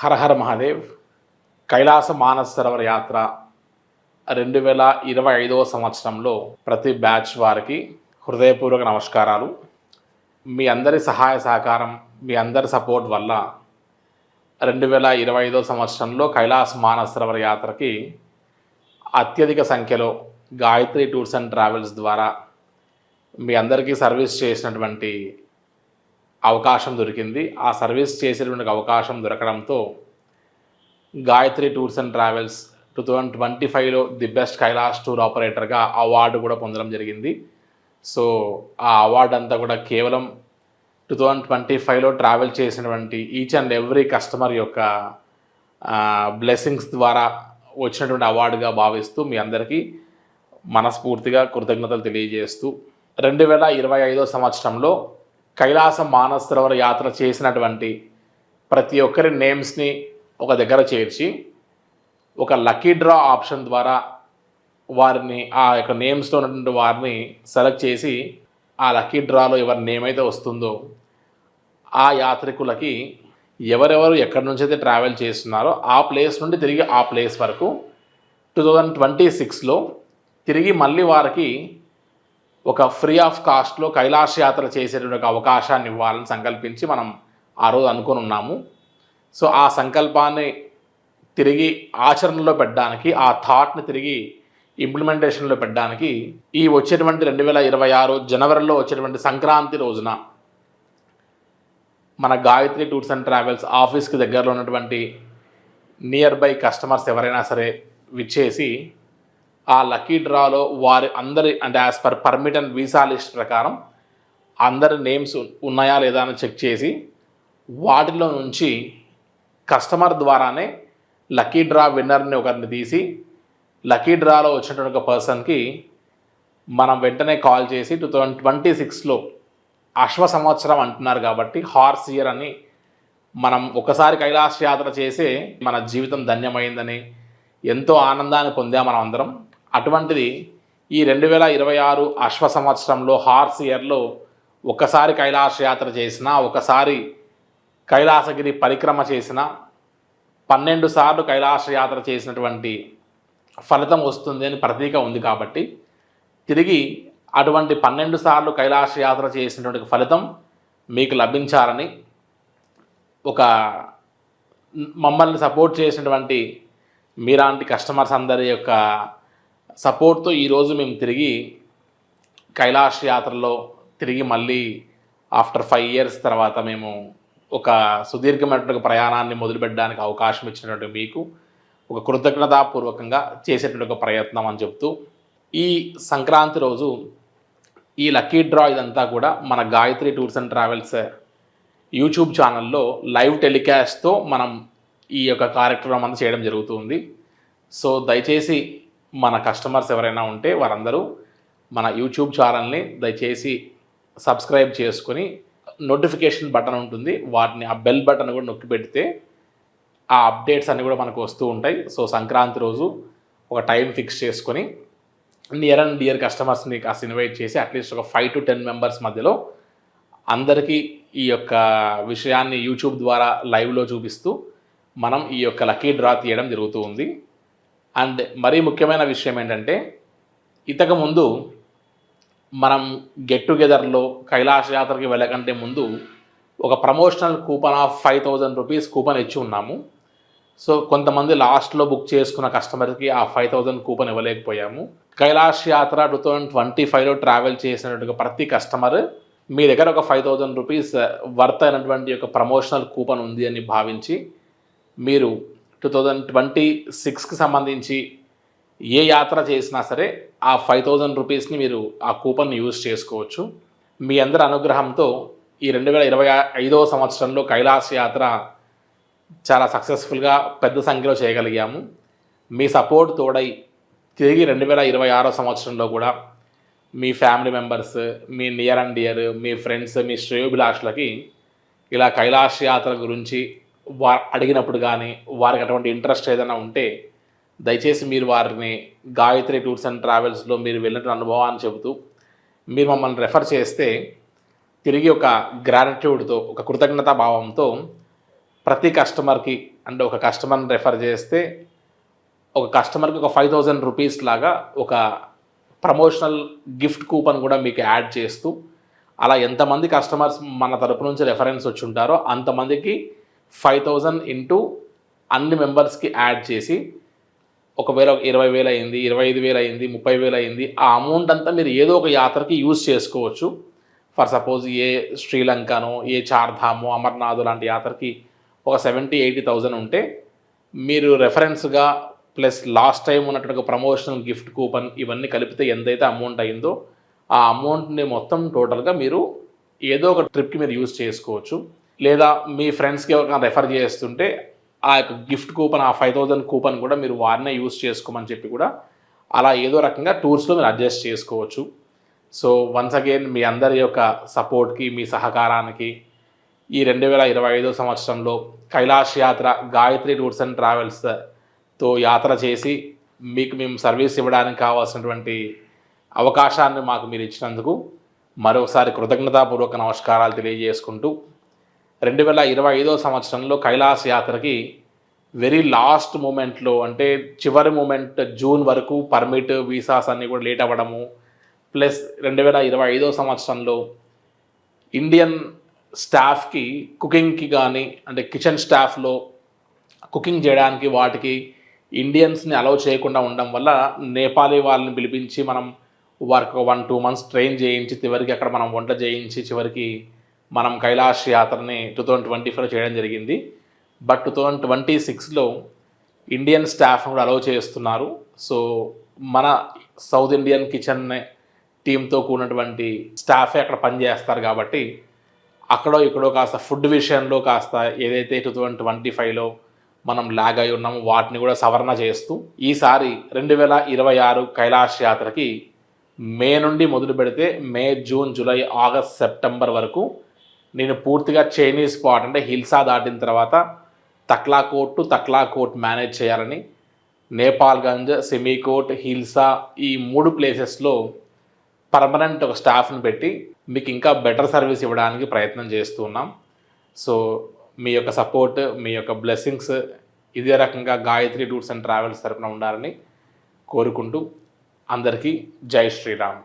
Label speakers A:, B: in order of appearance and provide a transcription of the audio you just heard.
A: హర హర మహాదేవ్. కైలాస మానస సరోవర యాత్ర రెండు వేల ఇరవై ఐదవ సంవత్సరంలో ప్రతి బ్యాచ్ వారికి హృదయపూర్వక నమస్కారాలు. మీ అందరి సహాయ సహకారం మీ అందరి సపోర్ట్ వల్ల రెండు వేల ఇరవై ఐదో సంవత్సరంలో కైలాస మానస యాత్రకి అత్యధిక సంఖ్యలో గాయత్రి టూర్స్ అండ్ ట్రావెల్స్ ద్వారా మీ అందరికీ సర్వీస్ చేసినటువంటి అవకాశం దొరికింది. ఆ సర్వీస్ చేసేటువంటి అవకాశం దొరకడంతో Gayatri tours and travels two thousand twenty ఫైవ్లో ది బెస్ట్ కైలాస్ టూర్ ఆపరేటర్గా అవార్డు కూడా పొందడం జరిగింది. సో ఆ అవార్డు అంతా కూడా కేవలం టూ థౌజండ్ ట్వంటీ ఫైవ్లో ట్రావెల్ చేసినటువంటి ఈచ్ అండ్ ఎవ్రీ కస్టమర్ యొక్క బ్లెస్సింగ్స్ ద్వారా వచ్చినటువంటి అవార్డుగా భావిస్తూ మీ అందరికీ మనస్ఫూర్తిగా కృతజ్ఞతలు తెలియజేస్తూ రెండు వేల ఇరవై ఐదో సంవత్సరంలో కైలాస మానసరోవర యాత్ర చేసినటువంటి ప్రతి ఒక్కరి నేమ్స్ని ఒక దగ్గర చేర్చి ఒక లక్కీ డ్రా ఆప్షన్ ద్వారా వారిని ఆ యొక్క నేమ్స్తో ఉన్నటువంటి వారిని సెలెక్ట్ చేసి ఆ లక్కీ డ్రాలో ఎవరి నేమ్ అయితే వస్తుందో ఆ యాత్రికులకి ఎవరెవరు ఎక్కడి నుంచి అయితే ట్రావెల్ చేస్తున్నారో ఆ ప్లేస్ నుండి తిరిగి ఆ ప్లేస్ వరకు టూ థౌజండ్ ట్వంటీ సిక్స్లో తిరిగి మళ్ళీ వారికి ఒక ఫ్రీ ఆఫ్ కాస్ట్లో కైలాస యాత్ర చేసేటువంటి ఒక అవకాశాన్ని ఇవ్వాలని సంకల్పించి మనం ఆ రోజు అనుకుని ఉన్నాము. సో ఆ సంకల్పాన్ని తిరిగి ఆచరణలో పెట్టడానికి ఆ థాట్ని తిరిగి ఇంప్లిమెంటేషన్లో పెట్టడానికి ఈ వచ్చేటువంటి రెండు వేల ఇరవై ఆరు జనవరిలో వచ్చేటువంటి సంక్రాంతి రోజున మన గాయత్రి టూర్స్ అండ్ ట్రావెల్స్ ఆఫీస్కి దగ్గరలో ఉన్నటువంటి నియర్ బై కస్టమర్స్ ఎవరైనా సరే విచ్చేసి ఆ లక్కీ డ్రాలో వారి అందరి అంటే as per permit and visa list ప్రకారం అందరి నేమ్స్ ఉన్నాయా లేదా అని చెక్ చేసి వాటిలో నుంచి కస్టమర్ ద్వారానే లక్కీ డ్రా విన్నర్ని ఒకరిని తీసి లక్కీ డ్రాలో వచ్చినటువంటి ఒక పర్సన్కి మనం వెంటనే కాల్ చేసి టూ థౌజండ్ ట్వంటీ సిక్స్లో అశ్వ సంవత్సరం అంటున్నారు కాబట్టి హార్స్ ఇయర్ అని మనం ఒకసారి కైలాస యాత్ర చేసే మన జీవితం ధన్యమైందని ఎంతో ఆనందాన్ని పొందాం మనం అందరం అటువంటిది ఈ రెండు వేల ఇరవై ఆరు అశ్వ సంవత్సరంలో హార్స్ ఇయర్లో ఒకసారి కైలాస యాత్ర చేసిన ఒకసారి కైలాసగిరి పరిక్రమ చేసిన పన్నెండు సార్లు కైలాస యాత్ర చేసినటువంటి ఫలితం వస్తుంది అని ప్రతీక ఉంది కాబట్టి తిరిగి అటువంటి పన్నెండు సార్లు కైలాస యాత్ర చేసినటువంటి ఫలితం మీకు లభించాలని ఒక మమ్మల్ని సపోర్ట్ చేసినటువంటి మీలాంటి కస్టమర్స్ అందరి యొక్క సపోర్ట్తో ఈరోజు మేము తిరిగి కైలాష్ యాత్రలో తిరిగి మళ్ళీ ఆఫ్టర్ ఫైవ్ ఇయర్స్ తర్వాత మేము ఒక సుదీర్ఘమైనటువంటి ప్రయాణాన్ని మొదలుపెట్టడానికి అవకాశం ఇచ్చినటువంటి మీకు ఒక కృతజ్ఞతాపూర్వకంగా చేసేటువంటి ఒక ప్రయత్నం అని చెప్తూ ఈ సంక్రాంతి రోజు ఈ లక్కీ డ్రా ఇదంతా కూడా మన Gayatri tours and travels YouTube ఛానల్లో లైవ్ టెలికాస్ట్తో మనం ఈ యొక్క కార్యక్రమం అంతా చేయడం జరుగుతుంది సో దయచేసి మన కస్టమర్స్ ఎవరైనా ఉంటే వారందరూ మన యూట్యూబ్ ఛానల్ని దయచేసి సబ్స్క్రైబ్ చేసుకొని నోటిఫికేషన్ బటన్ ఉంటుంది. వాటిని ఆ బెల్ బటన్ కూడా నొక్కి పెడితే ఆ అప్డేట్స్ అన్నీ కూడా మనకు వస్తూ ఉంటాయి. సో సంక్రాంతి రోజు ఒక టైం ఫిక్స్ చేసుకొని నియర్ అండ్ డియర్ కస్టమర్స్ని కాస్త ఇన్వైట్ చేసి అట్లీస్ట్ ఒక ఫైవ్ టు టెన్ మెంబర్స్ మధ్యలో అందరికీ ఈ యొక్క విషయాన్ని యూట్యూబ్ ద్వారా లైవ్లో చూపిస్తూ మనం ఈ యొక్క లక్కీ డ్రా తీయడం జరుగుతూ ఉంది. అండ్ మరీ ముఖ్యమైన విషయం ఏంటంటే ఇంతకుముందు మనం గెట్ టుగెదర్లో కైలాస యాత్రకి వెళ్ళకంటే ముందు ఒక promotional coupon of five thousand rupees coupon ఇచ్చి ఉన్నాము. సో కొంతమంది లాస్ట్లో బుక్ చేసుకున్న కస్టమర్కి ఆ ఫైవ్ థౌజండ్ కూపన్ ఇవ్వలేకపోయాము. కైలాష్ యాత్ర టూ థౌజండ్ ట్వంటీ ఫైవ్లో ట్రావెల్ చేసినటువంటి ప్రతి కస్టమర్ మీ దగ్గర ఒక ఫైవ్ థౌజండ్ రూపీస్ వర్త్ అయినటువంటి ఒక ప్రమోషనల్ కూపన్ ఉంది అని భావించి మీరు టూ థౌజండ్ ట్వంటీ సిక్స్కి సంబంధించి ఏ యాత్ర చేసినా సరే ఆ ఫైవ్ థౌజండ్ రూపీస్ని మీరు ఆ కూపన్ యూజ్ చేసుకోవచ్చు. మీ అందరి అనుగ్రహంతో ఈ రెండు వేల ఇరవై ఐదవ సంవత్సరంలో కైలాస యాత్ర చాలా సక్సెస్ఫుల్గా పెద్ద సంఖ్యలో చేయగలిగాము. మీ సపోర్ట్ తోడై తిరిగి రెండు వేల ఇరవై ఆరో సంవత్సరంలో కూడా మీ ఫ్యామిలీ మెంబర్స్ మీ నియర్ అండ్ డియర్ మీ ఫ్రెండ్స్ మీ శ్రేయోభిలాషులకి ఇలా కైలాస యాత్ర గురించి వా అడిగినప్పుడు కానీ వారికి అటువంటి ఇంట్రెస్ట్ ఏదైనా ఉంటే దయచేసి మీరు వారిని గాయత్రి టూర్స్ అండ్ ట్రావెల్స్లో మీరు వెళ్ళిన అనుభవాన్ని చెబుతూ మీరు మమ్మల్ని రెఫర్ చేస్తే తిరిగి ఒక గ్రాటిట్యూడ్తో ఒక కృతజ్ఞతా భావంతో ప్రతి కస్టమర్కి అంటే ఒక కస్టమర్ని రెఫర్ చేస్తే ఒక కస్టమర్కి ఒక ఫైవ్ థౌజండ్ రూపీస్ లాగా ఒక ప్రమోషనల్ గిఫ్ట్ కూపన్ కూడా మీకు యాడ్ చేస్తూ అలా ఎంతమంది కస్టమర్స్ మన తరపు నుంచి రెఫరెన్స్ వచ్చి ఉంటారో అంతమందికి ఫైవ్ థౌజండ్ ఇంటూ అన్ని మెంబర్స్కి యాడ్ చేసి ఒకవేళ ఇరవై వేలు అయింది ఇరవై ఐదు వేలు అయింది ముప్పై వేలు అయింది ఆ అమౌంట్ అంతా మీరు ఏదో ఒక యాత్రకి యూజ్ చేసుకోవచ్చు. ఫర్ సపోజ్ ఏ శ్రీలంకనో ఏ చార్ధాము అమర్నాథ్ లాంటి యాత్రకి ఒక సెవెంటీ ఎయిటీ థౌజండ్ ఉంటే మీరు రెఫరెన్స్గా ప్లస్ లాస్ట్ టైం ఉన్నటువంటి ప్రమోషనల్ గిఫ్ట్ కూపన్ ఇవన్నీ కలిపితే ఎంతైతే అమౌంట్ అయిందో ఆ అమౌంట్ని మొత్తం టోటల్గా మీరు ఏదో ఒక ట్రిప్కి మీరు యూజ్ చేసుకోవచ్చు. లేదా మీ ఫ్రెండ్స్కి ఎవరికైనా రెఫర్ చేస్తుంటే ఆ యొక్క గిఫ్ట్ కూపన్ ఆ ఫైవ్ థౌజండ్ కూపన్ కూడా మీరు వారినే యూజ్ చేసుకోమని చెప్పి కూడా అలా ఏదో రకంగా టూర్స్లో మీరు అడ్జస్ట్ చేసుకోవచ్చు. సో వన్స్ అగైన్ మీ అందరి యొక్క సపోర్ట్కి మీ సహకారానికి ఈ రెండు వేల ఇరవై ఐదో సంవత్సరంలో కైలాష్ యాత్ర గాయత్రి టూర్స్ అండ్ ట్రావెల్స్తో యాత్ర చేసి మీకు మేము సర్వీస్ ఇవ్వడానికి కావాల్సినటువంటి అవకాశాన్ని మాకు మీరు ఇచ్చినందుకు మరొకసారి కృతజ్ఞతాపూర్వక నమస్కారాలు తెలియజేసుకుంటూ రెండు వేల ఇరవై ఐదో సంవత్సరంలో కైలాస్ యాత్రకి వెరీ లాస్ట్ మూమెంట్లో అంటే చివరి మూమెంట్ జూన్ వరకు పర్మిట్ వీసాస్ అన్నీ కూడా లేట్ అవ్వడము ప్లస్ రెండు వేల ఇరవై ఐదో సంవత్సరంలో ఇండియన్ స్టాఫ్కి కుకింగ్కి కానీ అంటే కిచెన్ స్టాఫ్లో కుకింగ్ చేయడానికి వాటికి ఇండియన్స్ని అలౌ చేయకుండా ఉండడం వల్ల నేపాలీ వాళ్ళని పిలిపించి మనం వారికి వన్ టూ మంత్స్ ట్రైన్ చేయించి చివరికి అక్కడ మనం వంట చేయించి చివరికి మనం కైలాష్ యాత్రని టూ థౌజండ్ ట్వంటీ ఫైవ్లో చేయడం జరిగింది. బట్ టూ థౌజండ్ ట్వంటీ సిక్స్లో ఇండియన్ స్టాఫ్ కూడా అలౌ చేస్తున్నారు. సో మన సౌత్ ఇండియన్ కిచెన్ టీంతో కూడినటువంటి స్టాఫే అక్కడ పనిచేస్తారు కాబట్టి అక్కడో ఇక్కడో కాస్త ఫుడ్ విషయంలో కాస్త ఏదైతే టూ థౌజండ్ ట్వంటీ ఫైవ్లో మనం లాగ్ అయి ఉన్నామో వాటిని కూడా సవరణ చేస్తూ ఈసారి రెండు వేల ఇరవై ఆరు కైలాష్ యాత్రకి మే నుండి మొదలు పెడితే May June July August September వరకు నేను పూర్తిగా చైనీస్ స్పాట్ అంటే హిల్సా దాటిన తర్వాత తక్లా తక్లాకోట్ టు తక్లాకోట్ మేనేజ్ చేయాలని నేపాల్గంజ్ సెమీకోట్ హిల్సా ఈ మూడు ప్లేసెస్లో పర్మనెంట్ ఒక స్టాఫ్ని పెట్టి మీకు ఇంకా బెటర్ సర్వీస్ ఇవ్వడానికి ప్రయత్నం చేస్తూ ఉన్నాం. సో మీ యొక్క సపోర్ట్ మీ యొక్క బ్లెస్సింగ్స్ ఇదే రకంగా గాయత్రి టూర్స్ అండ్ ట్రావెల్స్ తరపున ఉండాలని కోరుకుంటూ అందరికీ జై శ్రీరామ్.